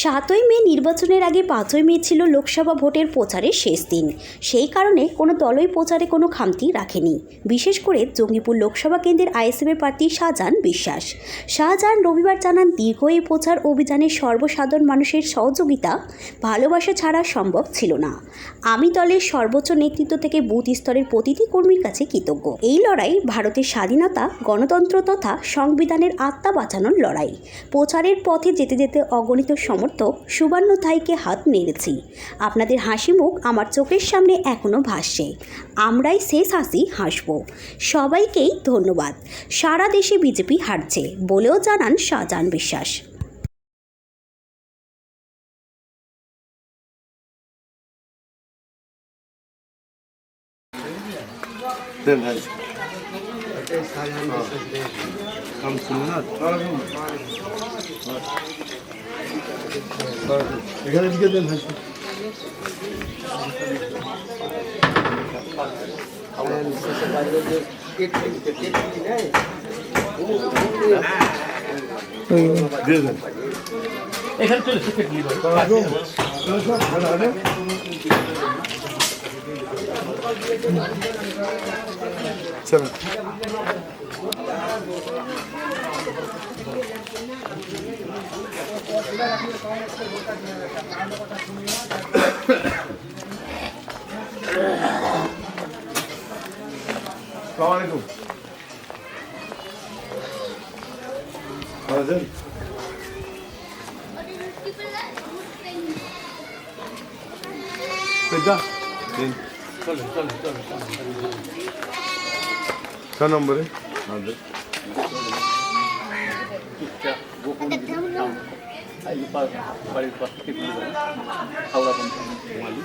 সাতই মে নির্বাচনের আগে পাঁচই মে ছিল লোকসভা ভোটের প্রচারের শেষ দিন। সেই কারণে কোনো দলই প্রচারে কোনো খামতি রাখেনি। বিশেষ করে জঙ্গিপুর লোকসভা কেন্দ্রের আইএসএফের প্রার্থী শাহজাহান বিশ্বাস। শাহজাহান রবিবার জানান, দীর্ঘ এই প্রচার অভিযানে সর্বসাধারণ মানুষের সহযোগিতা ভালোবাসা ছাড়া সম্ভব ছিল না। আমি দলের সর্বোচ্চ নেতৃত্ব থেকে বুথ স্তরের প্রতিটি কর্মীর কাছে কৃতজ্ঞ। এই লড়াই ভারতের স্বাধীনতা, গণতন্ত্র তথা সংবিধানের আত্মা বাঁচানোর লড়াই। প্রচারের পথে যেতে যেতে অগণিত সমর্থক সুবর্ণ থাইকে হাত নেড়েছি। আপনাদের হাসি মুখ আমার চোখের সামনে এখনও ভাসছে। আমরাই শেষ হাসি হাসব। সবাইকেই ধন্যবাদ। সারা দেশে বিজেপি হারছে বলেও জানান শাহজাহান বিশ্বাস। এখানে দিকে দেন এখানে চলে এসে নিয়ে চলো। সালাম আলাইকুম ভালো আছেন পেদা দিন চলে চলে চলে ছ বাড়ির পাশ থেকে হাওড়া পর্যন্ত ঘুমালি